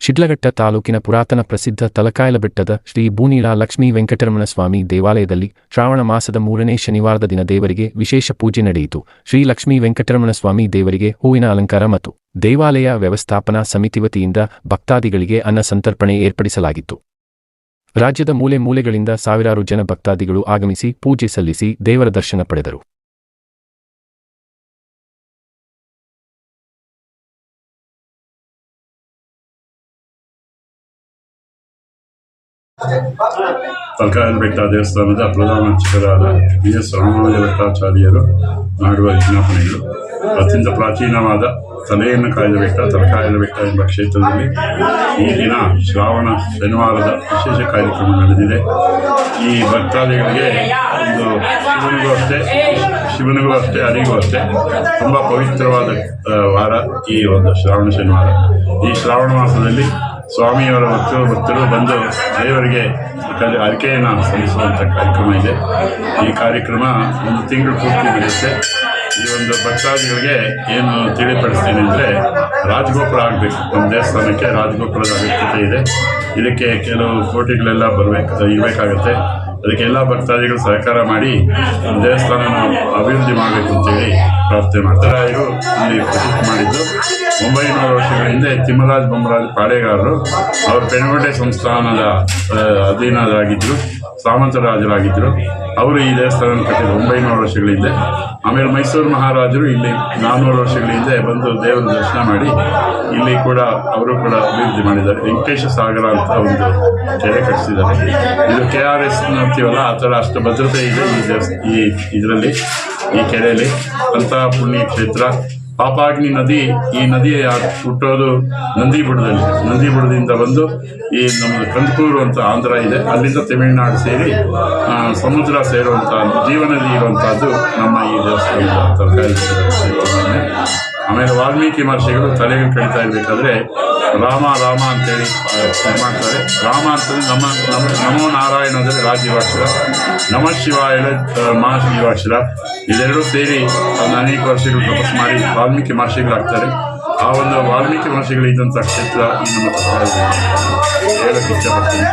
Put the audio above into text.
ಶಿಡ್ಲಘಟ್ಟ ತಾಲೂಕಿನ ಪುರಾತನ ಪ್ರಸಿದ್ಧ ತಲಕಾಯಲ ಬೆಟ್ಟದ ಶ್ರೀ ಬೂನೀಳ ಲಕ್ಷ್ಮೀ ವೆಂಕಟರಮಣ ಸ್ವಾಮಿ ದೇವಾಲಯದಲ್ಲಿ ಶ್ರಾವಣ ಮಾಸದ ಮೂರನೇ ಶನಿವಾರದ ದಿನ ದೇವರಿಗೆ ವಿಶೇಷ ಪೂಜೆ ನಡೆಯಿತು. ಶ್ರೀ ಲಕ್ಷ್ಮೀ ವೆಂಕಟರಮಣ ಸ್ವಾಮಿ ದೇವರಿಗೆ ಹೂವಿನ ಅಲಂಕಾರ ಮತ್ತು ದೇವಾಲಯ ವ್ಯವಸ್ಥಾಪನಾ ಸಮಿತಿ ವತಿಯಿಂದ ಭಕ್ತಾದಿಗಳಿಗೆ ಅನ್ನ ಸಂತರ್ಪಣೆ ಏರ್ಪಡಿಸಲಾಗಿತ್ತು. ರಾಜ್ಯದ ಮೂಲೆ ಮೂಲೆಗಳಿಂದ ಸಾವಿರಾರು ಜನ ಭಕ್ತಾದಿಗಳು ಆಗಮಿಸಿ ಪೂಜೆ ಸಲ್ಲಿಸಿ ದೇವರ ದರ್ಶನ ಪಡೆದರು. ತಲಕಾಯಲ ಬೆಟ್ಟ ದೇವಸ್ಥಾನದ ಪ್ರಧಾನ ಅರ್ಚಕರಾದ ಬಿ ಎಸ್ ರಾಮಾನುಜ ಭಟ್ಟಾಚಾರ್ಯರು ಮಾಡುವ ವಿಜ್ಞಾಪನೆಗಳು. ಅತ್ಯಂತ ಪ್ರಾಚೀನವಾದ ತಲೆಯನ್ನು ಕಾಯ್ದ ಬೆಟ್ಟ ತಲಕಾಯನ ಬೆಟ್ಟ ಎಂಬ ಕ್ಷೇತ್ರದಲ್ಲಿ ಈ ದಿನ ಶ್ರಾವಣ ಶನಿವಾರದ ವಿಶೇಷ ಕಾರ್ಯಕ್ರಮ ನಡೆದಿದೆ. ಈ ಭಕ್ತಾದಿಗಳಿಗೆ ಒಂದು ಶಿವನಿಗೂ ಅಷ್ಟೇ ಶಿವನಿಗೂ ಅಷ್ಟೇ, ಅರಿಗೂ ಅಷ್ಟೇ ತುಂಬ ಪವಿತ್ರವಾದ ವಾರ ಈ ಒಂದು ಶ್ರಾವಣ ಶನಿವಾರ. ಈ ಶ್ರಾವಣ ಮಾಸದಲ್ಲಿ ಸ್ವಾಮಿಯವರ ಭಕ್ತರು ಭಕ್ತರು ಬಂದು ದೇವರಿಗೆ ಅರಿಕೆಯನ್ನು ಸಲ್ಲಿಸುವಂಥ ಕಾರ್ಯಕ್ರಮ ಇದೆ. ಈ ಕಾರ್ಯಕ್ರಮ ಒಂದು ತಿಂಗಳು ಪೂರ್ತಿ ನಡೆಯುತ್ತೆ. ಈ ಒಂದು ಭಕ್ತಾದಿಗಳಿಗೆ ಏನು ತಿಳಿಪಡಿಸ್ತೀನಿ ಅಂದರೆ ರಾಜಗೋಪುರ ಆಗಬೇಕು. ನಮ್ಮ ದೇವಸ್ಥಾನಕ್ಕೆ ರಾಜಗೋಪುರದ ಅಗತ್ಯತೆ ಇದೆ. ಇದಕ್ಕೆ ಕೆಲವು ಕೋಟಿಗಳೆಲ್ಲ ಬರಬೇಕು, ಇರಬೇಕಾಗತ್ತೆ. ಅದಕ್ಕೆ ಎಲ್ಲ ಭಕ್ತಾದಿಗಳು ಸಹಕಾರ ಮಾಡಿ ನಮ್ಮ ದೇವಸ್ಥಾನನ ಅಭಿವೃದ್ಧಿ ಮಾಡಬೇಕು ಅಂತೇಳಿ ಪ್ರಾರ್ಥನೆ ಮಾಡ್ತಾರೆ. ಇಲ್ಲಿ ಪ್ರತಿಷ್ಠೆ ಮಾಡಿದ್ದು. ತಿಮ್ಮರಾಜ್ ಬೊಮ್ಮರಾಜ್ ಪಾಳೆಗಾರರು ಅವರು ಪೆನುಗೊಂಡೆ ಸಂಸ್ಥಾನದ ಅಧೀನರಾಗಿದ್ದರು ಸಾಮಂತರಾಜರಾಗಿದ್ದರು ಅವರು ಈ ದೇವಸ್ಥಾನ ಕಟ್ಟಿದ್ರು ಒಂಬೈನೂರು ವರ್ಷಗಳ ಹಿಂದೆ ಆಮೇಲೆ ಮೈಸೂರು ಮಹಾರಾಜರು ಇಲ್ಲಿ ನಾನ್ನೂರು ವರ್ಷಗಳ ಹಿಂದೆ ಬಂದು ದೇವರ ದರ್ಶನ ಮಾಡಿ ಇಲ್ಲಿ ಕೂಡ ಅವರು ಕೂಡ ಅಭಿವೃದ್ಧಿ ಮಾಡಿದ್ದಾರೆ. ವೆಂಕಟೇಶ ಸಾಗರ ಅಂತ ಒಂದು ಕೆರೆ ಕಟ್ಟಿಸಿದ್ದಾರೆ. ಇದು ಕೆ ಆರ್ ಎಸ್ ಅಂತೀವಲ್ಲ, ಆ ಥರ ಅಷ್ಟು ಭದ್ರತೆ ಇದೆ ಈ ದೇವಸ್, ಈ ಇದರಲ್ಲಿ, ಈ ಕೆರೆಯಲ್ಲಿ. ಅಂತಹ ಪುಣ್ಯ ಕ್ಷೇತ್ರ ಪಾಪಾಗ್ನಿ ನದಿ, ಈ ನದಿ ಹುಟ್ಟೋದು ನಂದಿ ಬುಡದಿಂದ ಬಂದು ಈ ನಮ್ಮ ಕಂದಕೂರು ಅಂತ ಆಂಧ್ರ ಇದೆ ಅಲ್ಲಿಂದ ತಮಿಳುನಾಡು ಸೇರಿ ಸಮುದ್ರ ಸೇರುವಂಥ ಜೀವನದಿ ಇರುವಂತಹದ್ದು ನಮ್ಮ ಈ ಕ್ಷೇತ್ರದಲ್ಲಿ. ಆಮೇಲೆ ವಾಲ್ಮೀಕಿ ಮಹರ್ಷಿಗಳು ತಲೆಗೆ ಕಡಿತಾ ಇರಬೇಕಾದ್ರೆ ರಾಮ ರಾಮ ಅಂತೇಳಿ ಮಾಡ್ತಾರೆ. ರಾಮ ಅಂತಂದ್ರೆ ನಮ್ಮ ನಮ್ಮ, ನಮೋ ನಾರಾಯಣ ಅಂದರೆ ರಾಜ್ಯವಾಕ್ಷರ ನಮ ಶಿವಾಯ ಮಹಾಶಿವಾಕ್ಷರ ಇದೆರಡೂ ಸೇರಿ ಅನೇಕ ವರ್ಷಗಳು ತಪಸ್ ಮಾಡಿ ವಾಲ್ಮೀಕಿ ಮಹರ್ಷಿಗಳಾಗ್ತಾರೆ ಆ ಒಂದು ವಾಲ್ಮೀಕಿ ಮಹರ್ಷಿಗಳಿದ್ದಂಥ ಕ್ಷೇತ್ರ ಹೇಳಕ್ಕೆ ಇಷ್ಟಪಡ್ತೀನಿ